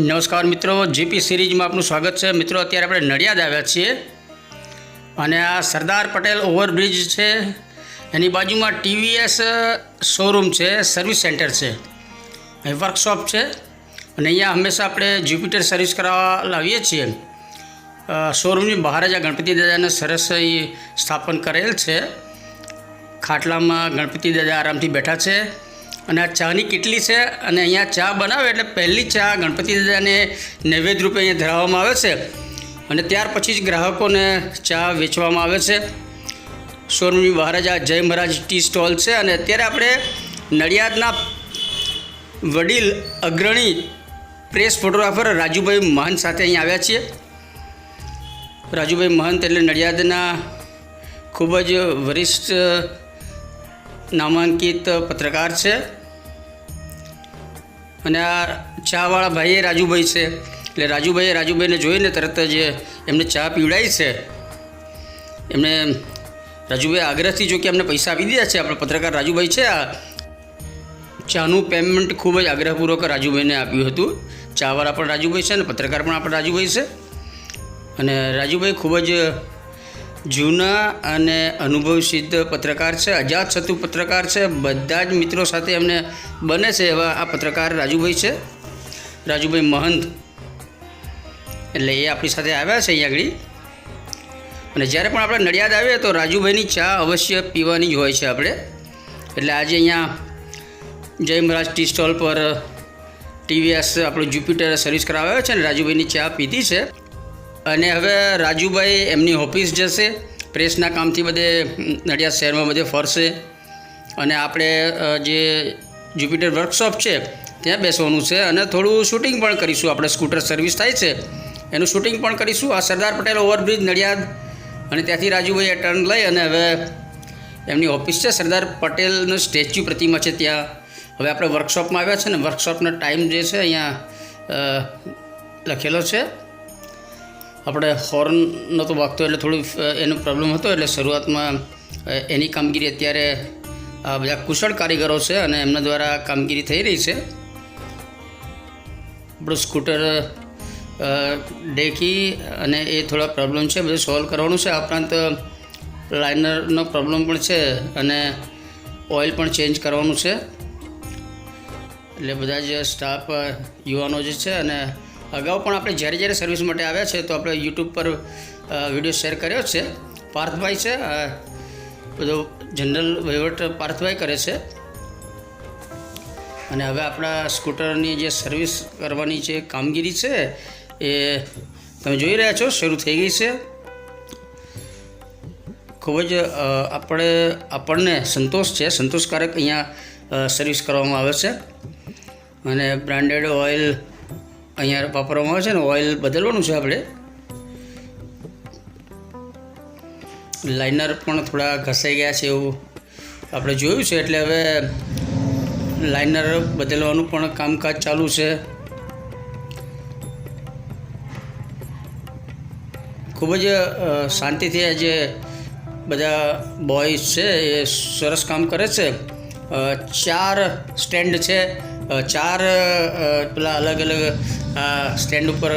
નમસ્કાર મિત્રો, જીપી સિરીઝમાં આપનું સ્વાગત છે. મિત્રો, અત્યારે આપણે નડિયાદ આવ્યા છીએ અને આ સરદાર પટેલ ઓવરબ્રિજ છે. એની બાજુમાં ટીવીએસ શોરૂમ છે, સર્વિસ સેન્ટર છે. વર્કશોપ છે અને અહીંયા હંમેશા આપણે જ્યુપિટર સર્વિસ કરાવવા લાવીએ છીએ. શોરૂમની બહાર જ આ ગણપતિ દાદાને સરસ સ્થાપન કરેલ છે. ખાટલામાં ગણપતિ દાદા આરામથી બેઠા છે. અને આ ચાની કેટલી છે? અને અહીંયા ચા બનાવે એટલે પહેલી ચા ગણપતિ દાદાને નૈવેદ્ય રૂપે અહીંયા ધરાવવામાં આવે છે. અને ત્યાર પછી જ ગ્રાહકોને ચા વેચવામાં આવે છે. સોરમી મહારાજ આ જય મહારાજ ટી સ્ટોલ છે. અને અત્યારે આપણે નડિયાદના વડીલ અગ્રણી પ્રેસ ફોટોગ્રાફર રાજુભાઈ મહંત સાથે અહીં આવ્યા છીએ. રાજુભાઈ મહંત એટલે નડિયાદના ખૂબ જ વરિષ્ઠ નામાંકિત પત્રકાર છે. અને આ ચાવાળા ભાઈએ રાજુભાઈ છે. એટલે રાજુભાઈએ રાજુભાઈને જોઈને તરત જ એમને ચા પીવડાવી છે. એમને રાજુભાઈ આગ્રહથી જો કે અમને પૈસા આપી દીધા છે. આપણા પત્રકાર રાજુભાઈ છે આ. ચાનું પેમેન્ટ ખૂબ જ આગ્રહપૂર્વક રાજુભાઈને આપ્યું હતું. ચાવાળા પણ રાજુભાઈ છે અને પત્રકાર પણ આપણે રાજુભાઈ છે. અને રાજુભાઈ ખૂબ જ જૂના અને અનુભવ સિદ્ધ પત્રકાર છે અજાતશત્રુ પત્રકાર છે, બધા જ મિત્રો સાથે એમને બને છે એવા આ પત્રકાર રાજુભાઈ છે. રાજુભાઈ મહંત. એટલે એ આપણી સાથે આવ્યા છે અહીંયા આગળ. અને જ્યારે પણ આપણે નડિયાદ આવીએ તો રાજુભાઈની ચા અવશ્ય પીવાની જ હોય છે આપણે. એટલે આજે અહીંયા જય મહારાજ ટી સ્ટોલ પર ટીવીએસ આપણું જ્યુપિટર સર્વિસ કરાવ્યો છે અને રાજુભાઈની ચા પીધી છે. અને હવે રાજુભાઈ એમની ઓફિસ જશે. પ્રેસના કામથી બધે નડિયાદ શહેરમાં બધે ફરશે. અને આપણે જે જ્યુપિટર વર્કશોપ છે, ત્યાં બેસવાનું છે. અને થોડું શૂટિંગ પણ કરીશું. આપણે સ્કૂટર સર્વિસ થાય છે. એનું શૂટિંગ પણ કરીશું. આ સરદાર પટેલ ઓવરબ્રિજ નડિયાદ. અને ત્યાંથી રાજુભાઈએ ટર્ન લઈ અને હવે એમની ઓફિસ છે. સરદાર પટેલનું સ્ટેચ્યુ પ્રતિમા છે ત્યાં. હવે આપણે વર્કશોપમાં આવ્યા છે ને વર્કશોપનો ટાઈમ જે છે અહીંયા લખેલો છે. આપણે હોર્ન નહોતો વાગતો એટલે થોડું એનો પ્રોબ્લેમ હતો એટલે શરૂઆતમાં એની કામગીરી અત્યારે બધા કુશળ કારીગરો છે અને એમના દ્વારા કામગીરી થઈ રહી છે. આપણું સ્કૂટર ડેકી અને એ થોડા પ્રોબ્લેમ છે, બધું સોલ્વ કરવાનું છે. આ ઉપરાંત લાઇનરનો પ્રોબ્લેમ પણ છે અને ઓઇલ પણ ચેન્જ કરવાનું છે. એટલે બધા જ સ્ટાફ યુવાનો જે છે અને અગાઉ પણ આપણે જ્યારે જ્યારે સર્વિસ માટે આવ્યા છે, તો આપણે યુટ્યુબ પર વીડિયો શેર કર્યો છે. પાર્થભાઈ છે બધો જનરલ વહીવટ પાર્થભાઈ કરે છે. અને હવે આપણા સ્કૂટરની જે સર્વિસ કરવાની જે કામગીરી છે, એ તમે જોઈ રહ્યા છો, શરૂ થઈ ગઈ છે. ખૂબ જ આપણે, આપણને સંતોષ છે, સંતોષકારક અહીંયા સર્વિસ કરવામાં આવે છે. અને બ્રાન્ડેડ ઓઇલ અહીંયા વાપરવામાં આવે છે ને ઓઇલ બદલવાનું છે આપણે. લાઇનર પણ થોડા ઘસાઈ ગયા છે એવું આપણે જોયું છે, એટલે હવે લાઇનર બદલવાનું પણ કામકાજ ચાલુ છે. ખૂબ જ શાંતિથી આજે બધા બોયઝ છે એ સરસ કામ કરે છે. ચાર સ્ટેન્ડ છે ચાર પેલા અલગ અલગ સ્ટેન્ડ ઉપર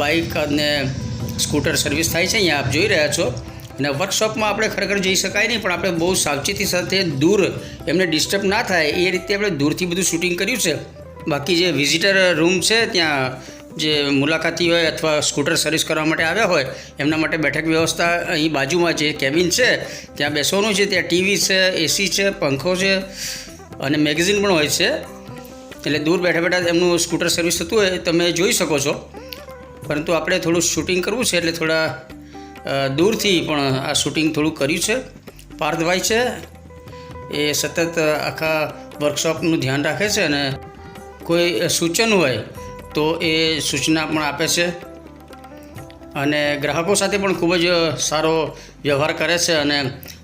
બાઇક અને સ્કૂટર સર્વિસ થાય છે અહીંયા, આપ જોઈ રહ્યા છો. અને વર્કશોપમાં આપણે ખરેખર જઈ શકાય નહીં, પણ આપણે બહુ સાવચેતી સાથે દૂર એમને ડિસ્ટર્બ ના થાય, એ રીતે આપણે દૂરથી બધું શૂટિંગ કર્યું છે. બાકી જે વિઝિટર રૂમ છે, ત્યાં જે મુલાકાતી હોય અથવા સ્કૂટર સર્વિસ કરવા માટે આવ્યા હોય, એમના માટે બેઠક વ્યવસ્થા અહીં બાજુમાં જે કેબિન છે, ત્યાં બેસવાનું છે. ત્યાં ટીવી છે એસી છે, પંખો છે અને મેગેઝિન પણ હોય છે. એટલે દૂર બેઠા બેઠા એમનું સ્કૂટર સર્વિસ થતું હોય તમે જોઈ શકો છો. પરંતુ આપણે થોડું શૂટિંગ કરવું છે એટલે થોડા દૂરથી પણ આ શૂટિંગ થોડું કર્યું છે. પાર્થભાઈ છે. એ સતત આખા વર્કશોપનું ધ્યાન રાખે છે અને કોઈ સૂચન હોય તો એ સૂચના પણ આપે છે. અને ગ્રાહકો સાથે પણ ખૂબ જ સારો વ્યવહાર કરે છે અને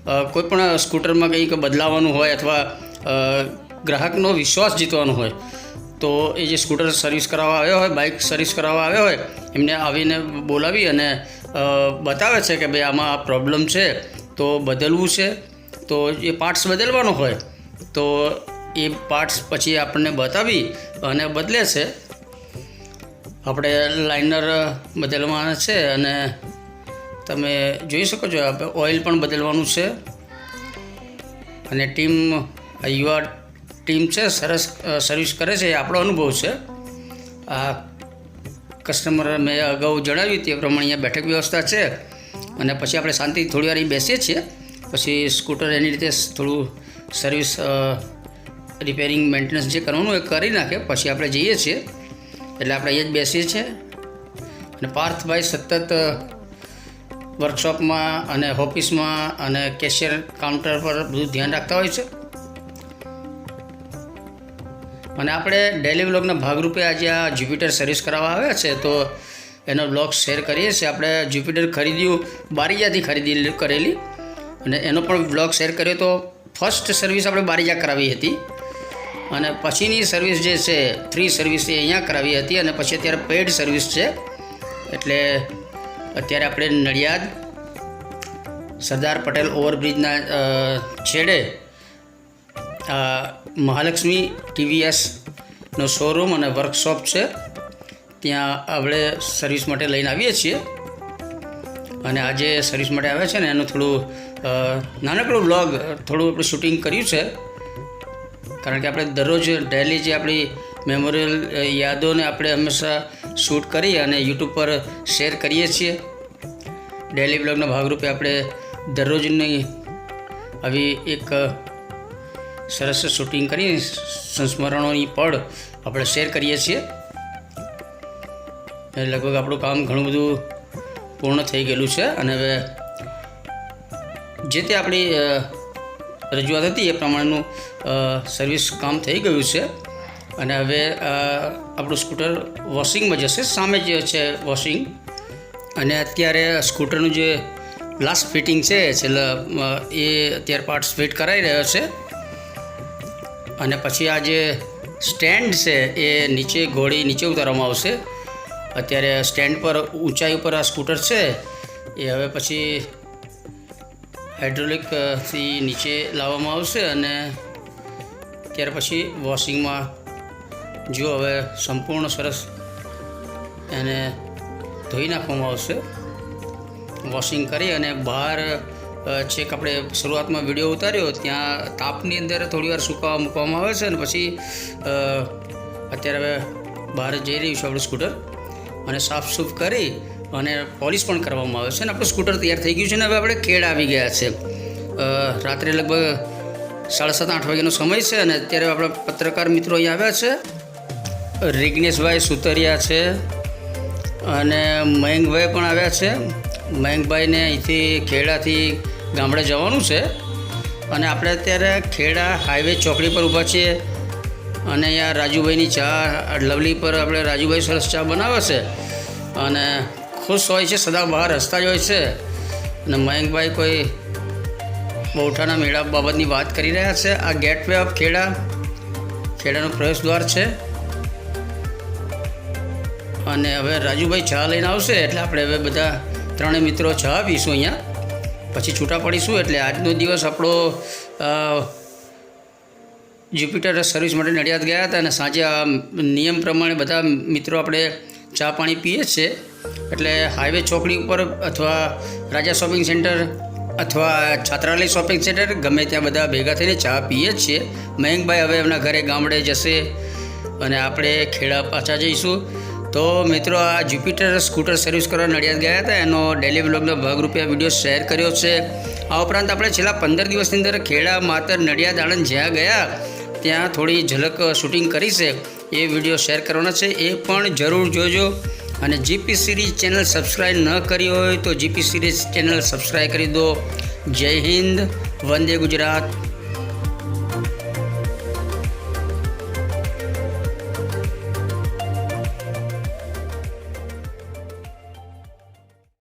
કોઈપણ કોઈ પણ સ્કૂટરમાં કંઈક બદલાવાનું હોય અથવા ગ્રાહકનો વિશ્વાસ જીતવાનો હોય, તો એ જે સ્કૂટર સર્વિસ કરાવવા આવ્યો હોય, બાઇક સર્વિસ કરાવવા આવ્યો હોય, એમને આવીને બોલાવી અને બતાવે છે કે ભાઈ આમાં આ પ્રોબ્લેમ છે, તો બદલવું છે, તો એ પાર્ટ્સ બદલવાનો હોય, તો એ પાર્ટ્સ પછી આપણને બતાવી અને બદલે છે. આપણે લાઇનર બદલવાના છે અને તમે જોઈ શકો છો આપણે ઓઇલ પણ બદલવાનું છે. અને ટીમ યુવા ટીમ છે, સરસ સર્વિસ કરે છે, એ આપણો અનુભવ છે. આ કસ્ટમર મેં અગાઉ જણાવ્યું તે પ્રમાણે અહીંયા બેઠક વ્યવસ્થા છે. અને પછી આપણે શાંતિથી થોડી વાર બેસીએ છીએ. પછી સ્કૂટર એની રીતે થોડું સર્વિસ રિપેરિંગ મેન્ટેનન્સ જે કરવાનું એ કરી નાખે. પછી આપણે જઈએ છીએ. એટલે આપણે અહીંયા જ બેસીએ છીએ. અને પાર્થભાઈ સતત વર્કશોપમાં અને ઓફિસમાં અને કેશિયર કાઉન્ટર પર બધું ધ્યાન રાખતા હોય છે. અને આપણે ડેલી વ્લોગના ભાગરૂપે આજે આ જ્યુપિટર સર્વિસ કરાવવા આવ્યા છે, તો એનો વ્લોગ શેર કરીએ છીએ. આપણે જ્યુપિટર ખરીદ્યું બારીજાથી ખરીદી કરેલી. અને એનો પણ વ્લોગ શેર કર્યો, તો ફર્સ્ટ સર્વિસ આપણે બારીજા કરાવી હતી. અને પછીની સર્વિસ જે છે ફ્રી સર્વિસ એ અહીંયા કરાવી હતી. અને પછી અત્યારે પેડ સર્વિસ છે. એટલે અત્યારે આપણે નડિયાદ, સરદાર પટેલ ઓવરબ્રિજના છેડે મહાલક્ષ્મી ટીવીએસનો શોરૂમ અને વર્કશોપ છે. ત્યાં આપણે સર્વિસ માટે લઈને આવીએ છીએ. અને આજે સર્વિસ માટે આવ્યા છે ને એનું થોડું નાનકડું બ્લોગ થોડું આપણે શૂટિંગ કર્યું છે. કારણ કે આપણે દરરોજ ડેલી જે આપણી મેમોરિયલ યાદોને આપણે હંમેશા શૂટ કરી અને યુટ્યુબ પર શેર કરીએ છીએ. ડેલી બ્લોગના ભાગરૂપે આપણે દરરોજની આવી એક સરસ શૂટિંગ કરી સંસ્મરણોની પળ આપણે શેર કરીએ છીએ. લગભગ આપણું કામ ઘણું બધું પૂર્ણ થઈ ગયેલું છે અને હવે જે તે આપણી રજૂઆત હતી એ પ્રમાણેનું સર્વિસ કામ થઈ ગયું છે. અને હવે આપણું સ્કૂટર વોશિંગમાં જશે, સામે જે છે વોશિંગ. અને અત્યારે સ્કૂટરનું જે લાસ્ટ ફિટિંગ છે, છેલ્લા એ અત્યારે પાર્ટ્સ ફિટ કરાઈ રહ્યો છે. અને પછી આ જે સ્ટેન્ડ છે એ નીચે ઘોડી નીચે ઉતારવામાં આવશે. અત્યારે સ્ટેન્ડ પર ઊંચાઈ ઉપર આ સ્કૂટર છે. એ હવે પછી હાઇડ્રોલિકથી નીચે લાવવામાં આવશે અને ત્યાર પછી વોશિંગમાં જો હવે સંપૂર્ણ સરસ એને ધોઈ નાખવામાં આવશે. વોશિંગ કરી અને બહાર છેક આપણે શરૂઆતમાં વીડિયો ઉતાર્યો, ત્યાં તાપની અંદર થોડી વાર સુકાવા મૂકવામાં આવે છે અને પછી અત્યારે હવે બહાર જઈ રહ્યું છે આપણું સ્કૂટર અને સાફ સૂફ કરી અને પોલિશ પણ કરવામાં આવે છે અને આપણું સ્કૂટર તૈયાર થઈ ગયું છે અને હવે આપણે ખેડ આવી ગયા છે. રાત્રે લગભગ સાડા સાત, આઠ વાગ્યાનો સમય છે અને અત્યારે આપણા પત્રકાર મિત્રો અહીંયા આવ્યા છે. રિગ્નેશભાઈ સુતરિયા છે અને મયંકભાઈ પણ આવ્યા છે. મયંકભાઈને અહીંથી ખેડાથી ગામડે જવાનું છે. અને આપણે અત્યારે ખેડા હાઈવે ચોકડી પર ઊભા છીએ. અને અહીંયા રાજુભાઈની ચા, લવલી પર આપણે રાજુભાઈ સરસ ચા બનાવે છે. અને ખુશ હોય છે, સદા બહાર હસતા જ હોય છે. અને મયંકભાઈ કોઈ બહુઠાના મેળા બાબતની વાત કરી રહ્યા છે. આ ગેટ વે ઓફ ખેડા. ખેડાનો પ્રવેશ દ્વાર છે. અને હવે રાજુભાઈ ચા લઈને આવશે, એટલે આપણે હવે બધા ત્રણેય મિત્રો ચા પીશું અહીંયા. પછી છૂટા પડીશું એટલે આજનો દિવસ આપણો જ્યુપિટર સર્વિસ માટે નડિયાદ ગયા હતા અને સાંજે આ નિયમ પ્રમાણે બધા મિત્રો આપણે ચા પાણી પીએ છીએ. એટલે હાઈવે ચોકડી ઉપર અથવા રાજા શોપિંગ સેન્ટર અથવા છાત્રાલય શોપિંગ સેન્ટર ગમે ત્યાં બધા ભેગા થઈને ચા પીએ છીએ. મયંકભાઈ હવે એમના ઘરે ગામડે જશે અને આપણે ખેડા પાછા જઈશું. તો મિત્રો, આ જ્યુપિટર સ્કૂટર સર્વિસ કરવા નડિયાદ ગયા હતા. એનો ડેલી બ્લોગનો ભાગરૂપે આ વીડિયો શેર કર્યો છે. આ ઉપરાંત આપણે છેલ્લા પંદર દિવસની અંદર ખેડા, માતર, નડિયાદ, આણંદ જ્યાં ગયા, ત્યાં થોડી ઝલક શૂટિંગ કરી છે. એ વીડિયો શેર કરવાનો છે. એ પણ જરૂર જોજો. અને જીપી સિરીઝ ચેનલ સબસ્ક્રાઈબ ન કરી હોય તો જીપી સિરીઝ ચેનલ સબસ્ક્રાઈબ કરી દો. જય હિન્દ. વંદે ગુજરાત.